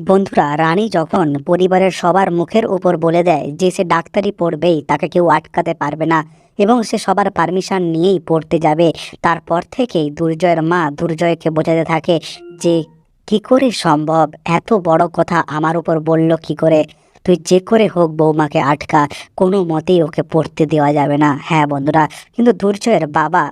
বন্ধুরা, রানী যখন পরিবারের সবার মুখের উপর বলে দেয় যে সে ডাক্তারি পড়বেই, তাকে কেউ আটকাতে পারবে না এবং সে সবার পারমিশন নিয়েই পড়তে যাবে। তারপর থেকেই দুর্জয়ের মা দুর্জয়কে বোঝাতে থাকে যে, কি করে সম্ভব? এত বড় কথা আমার উপর বলল কি করে? তুই যে করে হোক বৌমাকে আটকা, কোনো মতেই ওকে পড়তে দেওয়া যাবে না। হ্যাঁ বন্ধুরা, কিন্তু দুর্জয়ের বাবা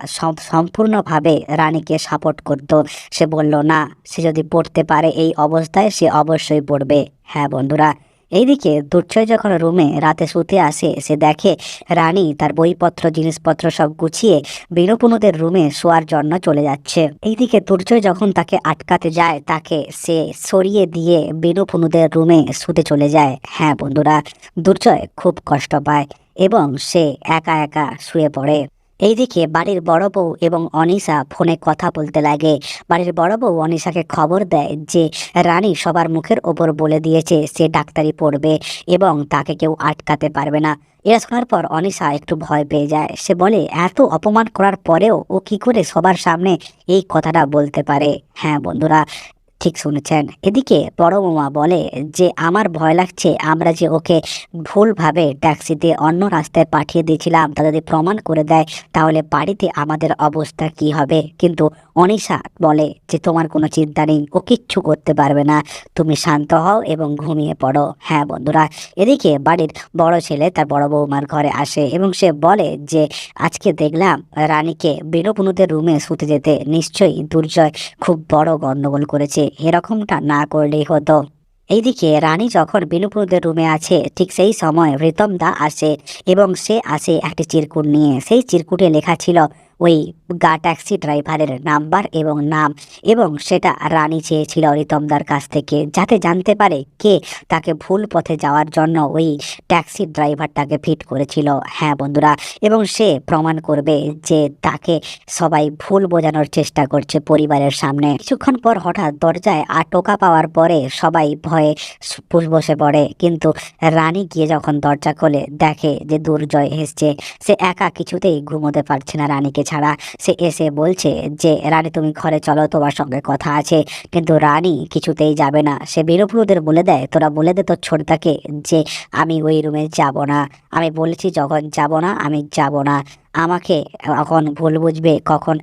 সম্পূর্ণভাবে রানীকে সাপোর্ট করত। সে বলল, না, সে যদি পড়তে পারে এই অবস্থায়, সে অবশ্যই পড়বে। হ্যাঁ বন্ধুরা এইদিকে দুর্জয় যখন রুমে রাতে শুতে আসে, সে দেখে রানী তার বইপত্র, জিনিসপত্র সব গুছিয়ে বীরপুনুদের রুমে শোয়ার জন্য চলে যাচ্ছে। এইদিকে দুর্জয় যখন তাকে আটকাতে যায়, তাকে সে সরিয়ে দিয়ে বীরপুনুদের রুমে শুতে চলে যায়। হ্যাঁ বন্ধুরা, দুর্জয় খুব কষ্ট পায় এবং সে একা একা শুয়ে পড়ে। এইদিকে বাড়ির বড় বউ এবং অনিশা ফোনে কথা বলতে লাগে। বাড়ির বড় বউ অনিশাকে খবর দেয় যে, রানী সবার মুখের ওপর বলে দিয়েছে সে ডাক্তারি পড়বে এবং তাকে কেউ আটকাতে পারবে না। এটা শোনার পর অনিশা একটু ভয় পেয়ে যায়। সে বলে, এত অপমান করার পরেও ও কি করে সবার সামনে এই কথাটা বলতে পারে? হ্যাঁ বন্ধুরা ঠিক শুনেছেন। এদিকে বড় মামা বলে যে, আমার ভয় লাগছে, আমরা যে ওকে ভুলভাবে ট্যাক্সিতে অন্য রাস্তায় পাঠিয়ে দিয়েছিলাম, তা যদি প্রমাণ করে দেয়, তাহলে বাড়িতে আমাদের অবস্থা কি হবে? কিন্তু অনিশা বলে যে, তোমার কোনো চিন্তা নেই, ও কিচ্ছু করতে পারবে না। তুমি শান্ত হও এবং ঘুমিয়ে পড়ো। হ্যাঁ বন্ধুরা, এদিকে বাড়ির বড় ছেলে তার বড় বৌমার ঘরে আসে এবং সে বলে যে, আজকে দেখলাম রানীকে বীরপুনুদের রুমে শুতে যেতে নিশ্চয়ই দুর্জয় খুব বড় গণ্ডগোল করেছে। এরকমটা না করলেই হতো। এইদিকে রানী যখন বিনুপুরদের রুমে আছে, ঠিক সেই সময় রিতম দা আসে এবং সে আসে একটি চিরকুট নিয়ে। সেই চিরকুটে লেখা ছিল ওই গা ট্যাক্সি ড্রাইভারের নাম্বার এবং নাম এবং সেটা রানী চেয়েছিল রিতমদার কাছ থেকে যাতে জানতে পারে কে তাকে ভুল পথে যাওয়ার জন্য ওই ট্যাক্সি ড্রাইভারটাকে ফিট করেছিল। হ্যাঁ বন্ধুরা, এবং সে প্রমাণ করবে যে তাকে সবাই ভুল বোঝানোর চেষ্টা করছে পরিবারের সামনে। কিছুক্ষণ পর হঠাৎ দরজায় আর টোকা পাওয়ার পরে সবাই ভয়ে বসে পড়ে। কিন্তু রানী গিয়ে যখন দরজা খোলে, দেখে যে দুর্জয় এসছে। সে একা কিছুতেই ঘুমোতে পারছে না রানীকে ছাড়া সে এসে বলছে যে, রানী, তুমি ঘরে চলো, তোমার সঙ্গে কথা আছে। কিন্তু রানী কিছুতেই যাবে না। সে বীরপুরুদের বলে দেয়, তোরা বলে দে তোর ছোটদাকে যে, আমি ওই রুমে যাব না। আমি বলেছি যখন যাব না, আমি যাব না। আমাকে কখন ভুল বুঝবে, কখন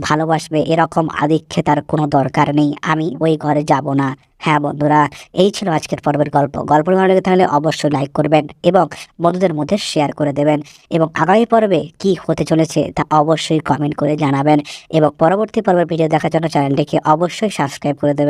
ভালোবাসবে, এরকম আদিক্ষে তার কোনো দরকার নেই। আমি ওই ঘরে যাব না। হ্যাঁ বন্ধুরা, এই ছিল আজকের পর্বের গল্প। গল্প ভালো লেগে থাকলে অবশ্যই লাইক করবেন এবং বন্ধুদের মধ্যে শেয়ার করে দেবেন। এবং আগামী পর্বে কি হতে চলেছে তা অবশ্যই কমেন্ট করে জানাবেন। এবং পরবর্তী পর্বের ভিডিও দেখার জন্য চ্যানেলটিকে অবশ্যই সাবস্ক্রাইব করে দেবেন।